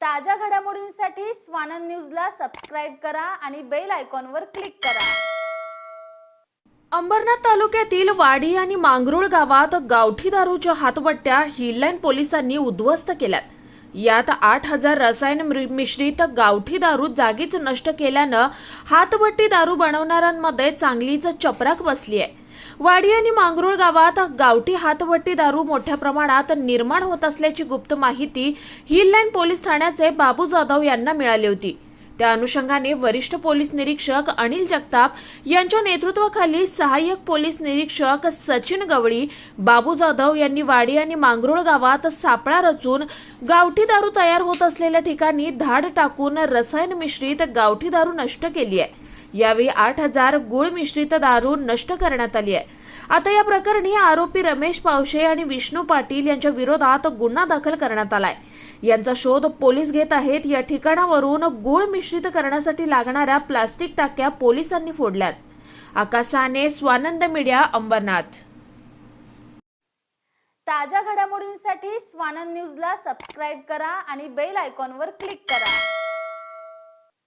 ताज्या घडामोडींसाठी स्वानंद न्यूजला सबस्क्राईब करा आणि बेल आयकॉनवर क्लिक करा. अंबरनाथ तालुक्यातील वाडी आणि मांगरुळ गावात गावठी दारूच्या हातवट्ट्या हिललाईन पोलिसांनी उद्ध्वस्त केल्यात. यात आठ हजार रसायन मि- मिश्रित गावठी दारू जागीच नष्ट केल्यानं हातवट्टी दारू बनवणाऱ्यांमध्ये चांगलीच चपराक बसली आहे. वाडी आणि मांगरुळ गावात गावठी हातवट्टी दारू मोठ्या प्रमाणात निर्माण होत असल्याची गुप्त माहिती हिललाईन पोलीस ठाण्याचे बाबू जाधव यांना मिळाली होती. त्या अनुषंगाने वरिष्ठ पोलीस निरीक्षक अनिल जगताप यांच्या नेतृत्वाखाली सहाय्यक पोलीस निरीक्षक सचिन गवळी बाबू जाधव यांनी वाडी आणि मांगरोळ गावात सापळा रचून गावठी दारू तयार होत असलेल्या ठिकाणी धाड टाकून रसायन मिश्रित गावठी दारू नष्ट केली आहे. यावेळी आठ हजार गुळ मिश्रित दारू नष्ट करण्यात आली आहे. आता या प्रकरणी आरोपी रमेश पावशे आणि विष्णू पाटील यांच्या विरोधात गुन्हा दाखल करण्यात आलाय. यांचा शोध पोलीस घेत आहेत. या ठिकाणावरून गुळ मिश्रित करण्यासाठी लागणाऱ्या प्लास्टिक टाक्या पोलिसांनी फोडल्यात. आकाशाने स्वानंद मीडिया अंबरनाथ. ताज्या घडामोडींसाठी स्वानंद न्यूजला सबस्क्राईब करा आणि बेल आयकॉनवर क्लिक करा.